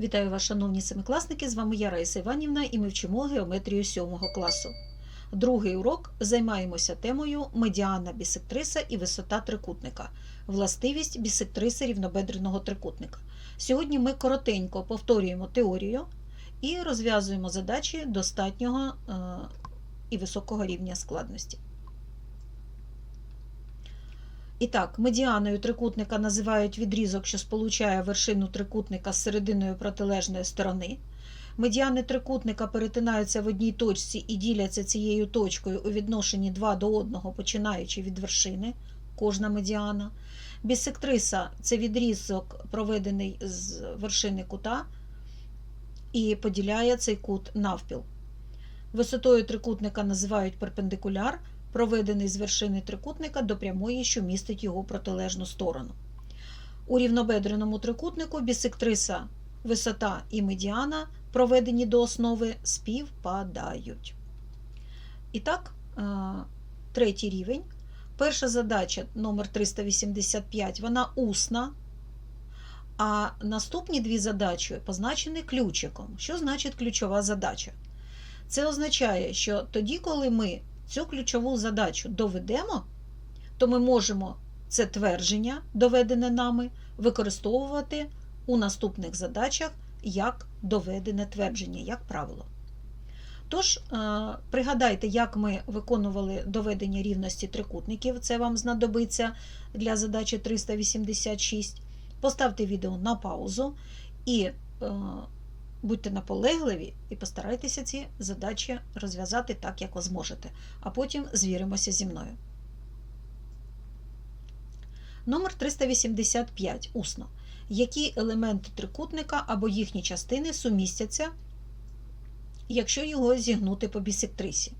Вітаю вас, шановні семикласники! З вами я Раїса Іванівна і ми вчимо геометрію 7 класу. Другий урок займаємося темою медіана бісектриса і висота трикутника, властивість бісектриси рівнобедреного трикутника. Сьогодні ми коротенько повторюємо теорію і розв'язуємо задачі достатнього е, і високого рівня складності. І так, медіаною трикутника називають відрізок, що сполучає вершину трикутника з серединою протилежної сторони. Медіани трикутника перетинаються в одній точці і діляться цією точкою у відношенні 2 до 1, починаючи від вершини, кожна медіана. Бісектриса це відрізок, проведений з вершини кута, і поділяє цей кут навпіл. Висотою трикутника називають перпендикуляр, проведений з вершини трикутника до прямої, що містить його протилежну сторону. У рівнобедреному трикутнику бісектриса, висота і медіана, проведені до основи, співпадають. І так, третій рівень. Перша задача номер 385 вона усна. А наступні дві задачі позначені ключиком. Що значить ключова задача? Це означає, що тоді, коли ми цю ключову задачу доведемо, то ми можемо це твердження, доведене нами, використовувати у наступних задачах як доведене твердження, як правило. Тож, пригадайте, як ми виконували доведення рівності трикутників, це вам знадобиться для задачі 386. Поставте відео на паузу і будьте наполегливі і постарайтеся ці задачі розв'язати так, як ви зможете, а потім звіримося зі мною. Номер 385 усно. Які елементи трикутника або їхні частини сумістяться, якщо його зігнути по бісектрисі?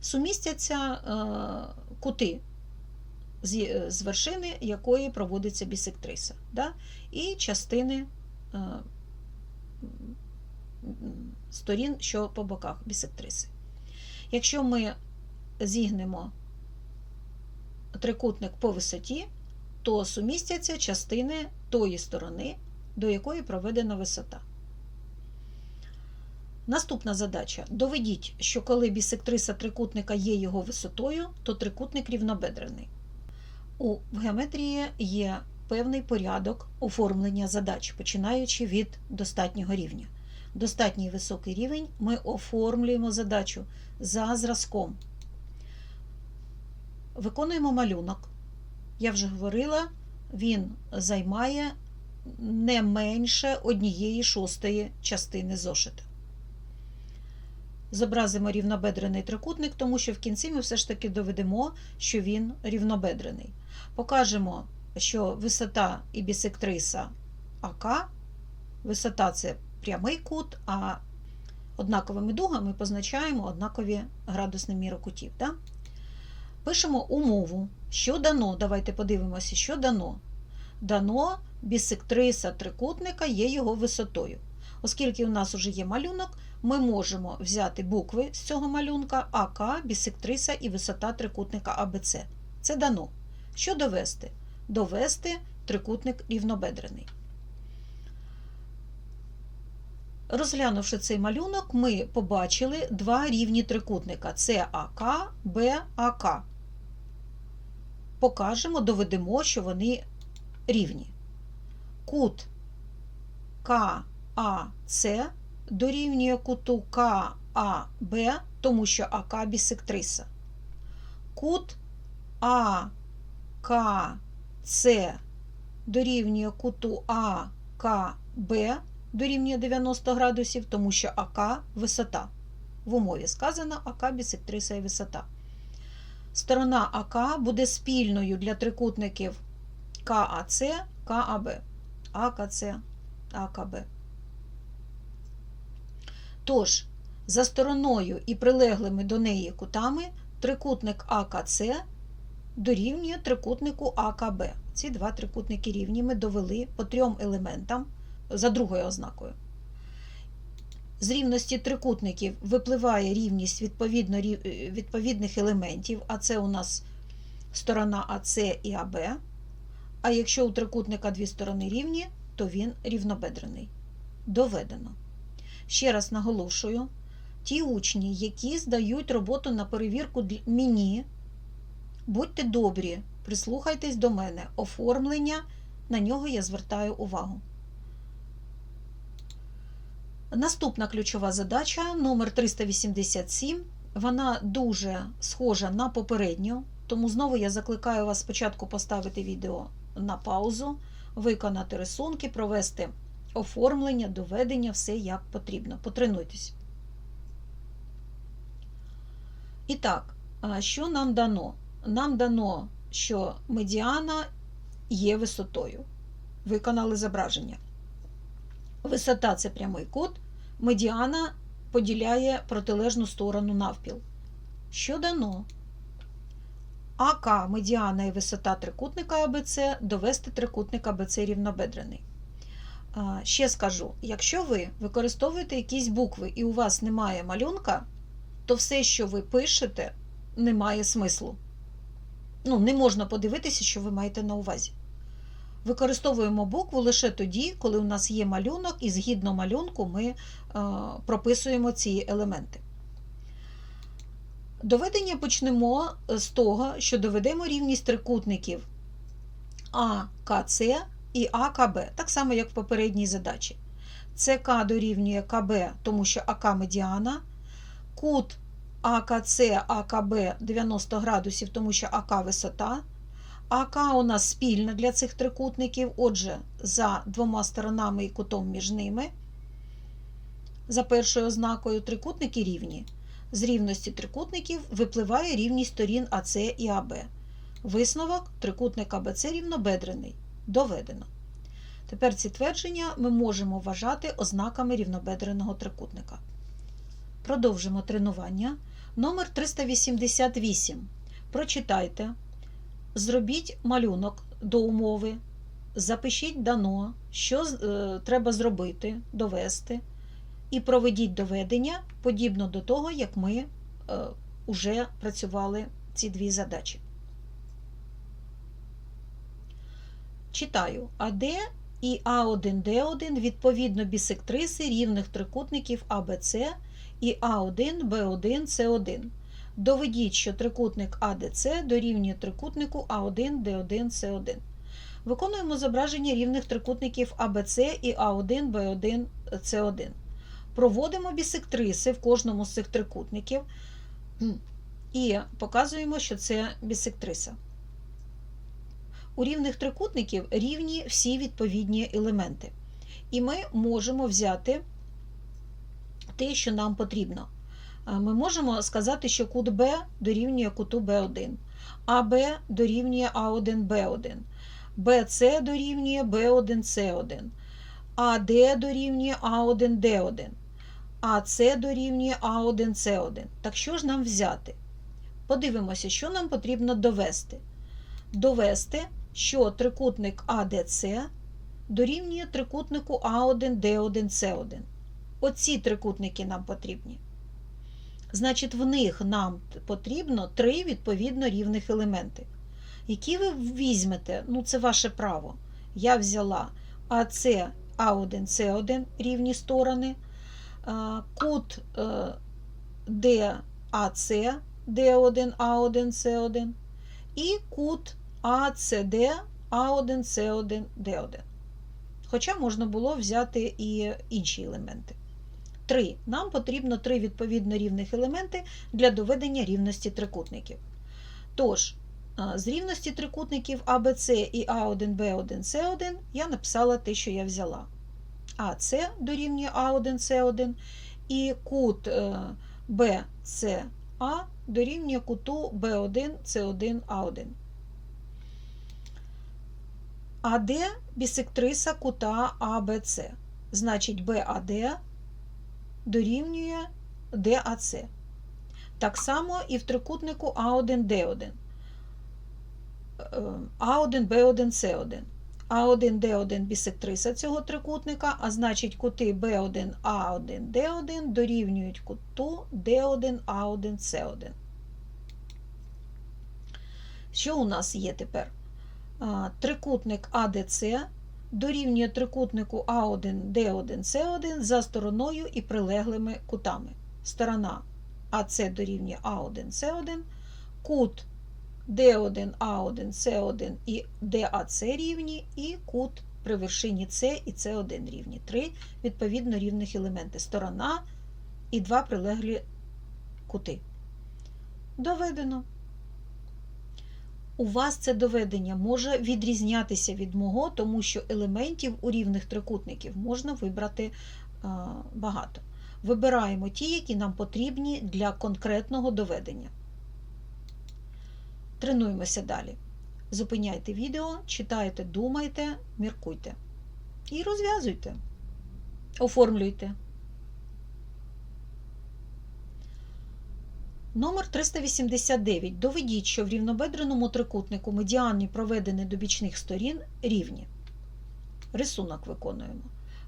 Сумістяться е, кути, з, з вершини якої проводиться бісектриса, да? і частини. Е, сторін, що по боках бісектриси. Якщо ми зігнемо трикутник по висоті, то сумістяться частини тої сторони, до якої проведена висота. Наступна задача. Доведіть, що коли бісектриса трикутника є його висотою, то трикутник рівнобедрений. У геометрії є певний порядок оформлення задач, починаючи від достатнього рівня. Достатній високий рівень ми оформлюємо задачу за зразком. Виконуємо малюнок. Я вже говорила, він займає не менше однієї шостої частини зошита. Зобразимо рівнобедрений трикутник, тому що в кінці ми все ж таки доведемо, що він рівнобедрений. Покажемо, що висота і бісектриса АК, висота це прямий кут, а однаковими дугами позначаємо однакові градусні міри кутів. Да? Пишемо умову, що дано. Давайте подивимося, що дано. Дано бісектриса трикутника є його висотою. Оскільки у нас вже є малюнок, ми можемо взяти букви з цього малюнка АК, бісектриса і висота трикутника АБЦ. Це дано. Що довести? Довести трикутник рівнобедрений. Розглянувши цей малюнок, ми побачили два рівні трикутника це АК, БАК. Покажемо, доведемо, що вони рівні. Кут КАЦ дорівнює куту КАБ, тому що АК бісектриса. Кут АКЦ дорівнює куту АКБ дорівнює 90 градусів, тому що АК висота. В умові сказано АК бісектриса і висота. Сторона АК буде спільною для трикутників КАЦ, КАБ. АКЦ, АКБ. Тож, за стороною і прилеглими до неї кутами трикутник АКЦ дорівнює трикутнику АКБ. Ці два трикутники рівні ми довели по трьом елементам за другою ознакою. З рівності трикутників випливає рівність відповідно, відповідних елементів, а це у нас сторона АС і АБ. А якщо у трикутника дві сторони рівні, то він рівнобедрений. Доведено. Ще раз наголошую: ті учні, які здають роботу на перевірку мені, будьте добрі, прислухайтесь до мене. Оформлення, на нього я звертаю увагу. Наступна ключова задача номер 387. Вона дуже схожа на попередню, тому знову я закликаю вас спочатку поставити відео на паузу, виконати рисунки, провести оформлення, доведення, все як потрібно. Потренуйтесь. І так, що нам дано? Нам дано, що медіана є висотою. Виконали зображення. Висота це прямий кут, медіана поділяє протилежну сторону навпіл. Що дано? АК медіана і висота трикутника АБЦ довести трикутник АБЦ рівнобедрений. Ще скажу: якщо ви використовуєте якісь букви і у вас немає малюнка, то все, що ви пишете, не має смислу. Ну, не можна подивитися, що ви маєте на увазі. Використовуємо букву лише тоді, коли у нас є малюнок, і згідно малюнку ми е, прописуємо ці елементи. Доведення почнемо з того, що доведемо рівність трикутників АКЦ і АКБ, так само, як в попередній задачі. ЦК дорівнює КБ, тому що АК медіана, кут АКЦ, АКБ 90 градусів, тому що АК висота. АК у нас спільна для цих трикутників, отже, за двома сторонами і кутом між ними. За першою ознакою трикутники рівні. З рівності трикутників випливає рівність сторін АЦ і АБ. Висновок трикутник АБЦ рівнобедрений. Доведено. Тепер ці твердження ми можемо вважати ознаками рівнобедреного трикутника. Продовжимо тренування. Номер 388. Прочитайте. Зробіть малюнок до умови, запишіть дано, що е, треба зробити, довести, і проведіть доведення подібно до того, як ми вже е, працювали ці дві задачі. Читаю АД і А1Д1 відповідно бісектриси рівних трикутників АБЦ і А1, Б1, С1. Доведіть, що трикутник АДЦ дорівнює трикутнику А1, Д1, С1. Виконуємо зображення рівних трикутників АБЦ і А1, Б1, С1. Проводимо бісектриси в кожному з цих трикутників і показуємо, що це бісектриса. У рівних трикутників рівні всі відповідні елементи. І ми можемо взяти те, що нам потрібно ми можемо сказати, що кут Б дорівнює куту Б1, АБ дорівнює А1Б1, БЦ дорівнює Б1С1, АД дорівнює А1Д1, АЦ дорівнює А1С1. Так що ж нам взяти? Подивимося, що нам потрібно довести. Довести, що трикутник АДЦ дорівнює трикутнику А1Д1С1. Оці трикутники нам потрібні. Значить, в них нам потрібно три відповідно рівних елементи. Які ви візьмете, ну це ваше право. Я взяла АЦ А1, С1 рівні сторони, кут ДАЦ Д1, А1, С1 і кут АЦД А1, С1, Д1. Хоча можна було взяти і інші елементи. 3. Нам потрібно три відповідно рівних елементи для доведення рівності трикутників. Тож, з рівності трикутників АБЦ і А1, Б1, С1 я написала те, що я взяла. АС дорівнює А1, С1, і кут БЦА дорівнює куту Б1, С1, А1. АД бісектриса кута АБЦ. Значить, БАД дорівнює ДАЦ. Так само і в трикутнику А1Д1, А1, Б1, С1. А1Д1 бісектриса цього трикутника, а значить кути Б1, А1, Д1 дорівнюють куту Д1, А1, С1. Що у нас є тепер? Трикутник АДЦ дорівнює трикутнику А1, Д1, С1 за стороною і прилеглими кутами. Сторона АС дорівнює А1, С1, кут D1, A1, C1 і DAC рівні, і кут при вершині С і С1 рівні. Три відповідно рівних елементи. Сторона і два прилеглі кути. Доведено. У вас це доведення може відрізнятися від мого, тому що елементів у рівних трикутників можна вибрати а, багато. Вибираємо ті, які нам потрібні для конкретного доведення. Тренуємося далі. Зупиняйте відео, читайте, думайте, міркуйте. І розв'язуйте. Оформлюйте. Номер 389. Доведіть, що в рівнобедреному трикутнику медіани проведені до бічних сторін рівні. Рисунок виконуємо.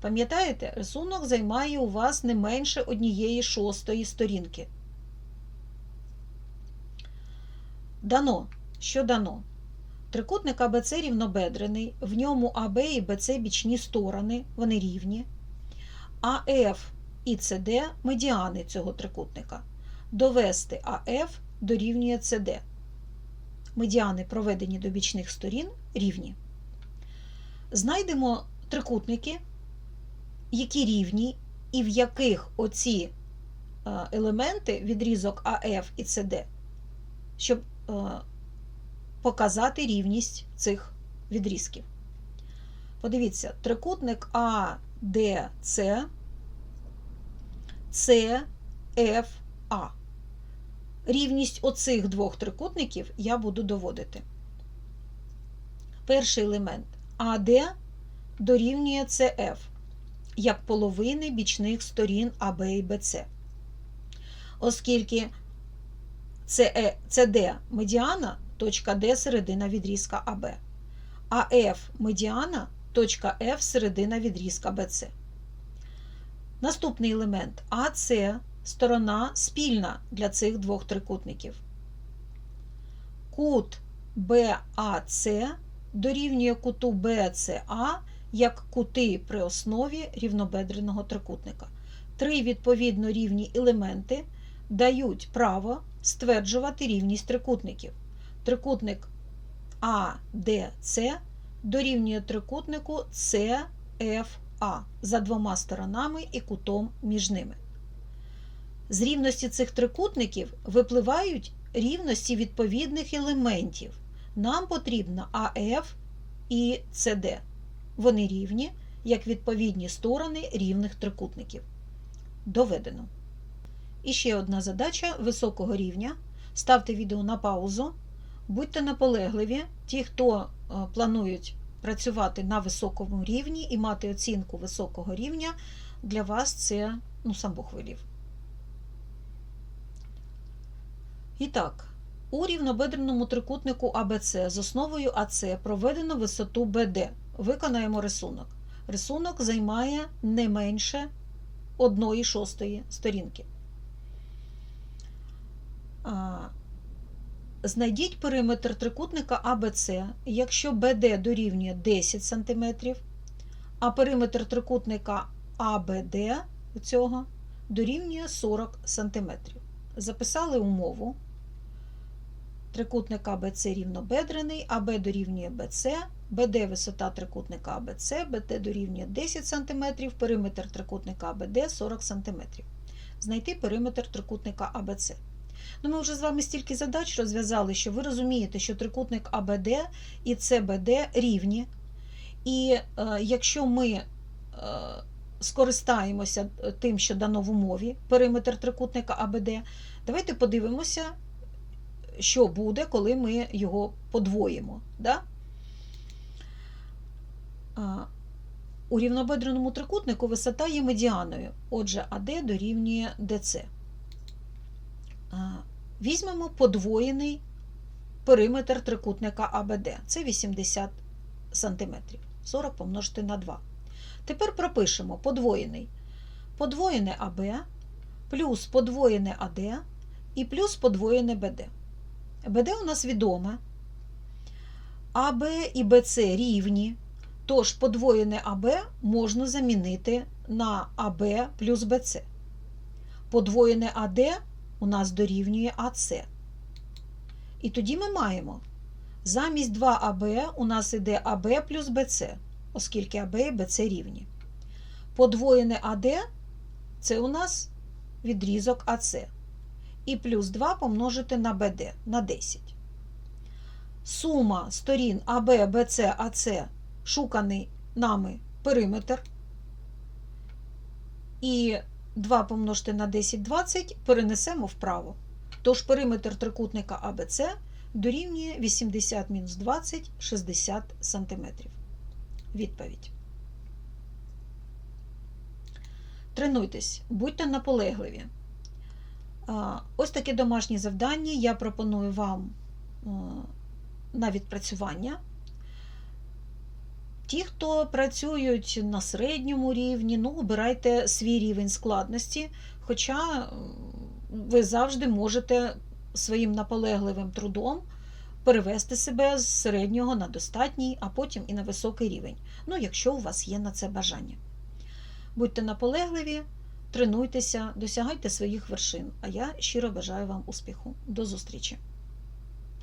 Пам'ятаєте, рисунок займає у вас не менше однієї шостої сторінки. Дано. Що дано? Трикутник АБЦ рівнобедрений, в ньому АБ і БЦ бічні сторони, вони рівні. АФ і СД медіани цього трикутника. Довести АФ дорівнює СД. Медіани, проведені до бічних сторін, рівні. Знайдемо трикутники, які рівні, і в яких оці елементи, відрізок АФ і СД, щоб показати рівність цих відрізків. Подивіться, трикутник АДЦ, СФА. Рівність оцих двох трикутників я буду доводити. Перший елемент АД дорівнює СФ, як половини бічних сторін АБ і БЦ. Оскільки СД медіана точка Д середина відрізка АБ, а F медіана точка F середина відрізка BC. Наступний елемент АС сторона спільна для цих двох трикутників. Кут BAC дорівнює куту BCA як кути при основі рівнобедреного трикутника. Три відповідно рівні елементи дають право стверджувати рівність трикутників. Трикутник АДЦ дорівнює трикутнику CFA за двома сторонами і кутом між ними. З рівності цих трикутників випливають рівності відповідних елементів. Нам потрібно АФ і СД. Вони рівні, як відповідні сторони рівних трикутників. Доведено. І ще одна задача високого рівня. Ставте відео на паузу. Будьте наполегливі, ті, хто планують працювати на високому рівні і мати оцінку високого рівня, для вас це ну, сам. І так, у рівнобедреному трикутнику АБЦ з основою АЦ проведено висоту БД. Виконаємо рисунок. Рисунок займає не менше 1 шостої сторінки. Знайдіть периметр трикутника АБЦ, якщо БД дорівнює 10 см, а периметр трикутника АБД цього дорівнює 40 см. Записали умову. Трикутник АБЦ рівнобедрений, АБ дорівнює БЦ, БД висота трикутника АБЦ, БД дорівнює 10 см, периметр трикутника АБД 40 см. Знайти периметр трикутника АБЦ. Ну, Ми вже з вами стільки задач розв'язали, що ви розумієте, що трикутник АБД і СБД рівні. І е, якщо ми е, скористаємося тим, що дано в умові, периметр трикутника АБД, давайте подивимося, що буде, коли ми його подвоїмо. Да? У рівнобедреному трикутнику висота є медіаною, отже, АД дорівнює ДЦ. Візьмемо подвоєний периметр трикутника АБД. Це 80 см. 40 помножити на 2. Тепер пропишемо подвоєний. Подвоєне АБ плюс подвоєне АД і плюс подвоєне БД. БД у нас відоме. АБ і БЦ рівні, Тож подвоєне АБ можна замінити на АБ плюс БЦ. Подвоєне АД у нас дорівнює АЦ. І тоді ми маємо замість 2АБ у нас іде АБ плюс БЦ, оскільки АБ і БЦ рівні. Подвоєне АД це у нас відрізок АЦ. І плюс 2 помножити на БД на 10. Сума сторін АБ, БЦ, АЦ шуканий нами периметр. І 2 помножити на 10, 20 перенесемо вправо. Тож периметр трикутника АБЦ дорівнює 80 мінус 20 60 см. Відповідь. Тренуйтесь, будьте наполегливі. Ось таке домашнє завдання я пропоную вам на відпрацювання. Ті, хто працюють на середньому рівні, ну, обирайте свій рівень складності, хоча ви завжди можете своїм наполегливим трудом перевести себе з середнього на достатній, а потім і на високий рівень. Ну, якщо у вас є на це бажання. Будьте наполегливі, тренуйтеся, досягайте своїх вершин. А я щиро бажаю вам успіху. До зустрічі!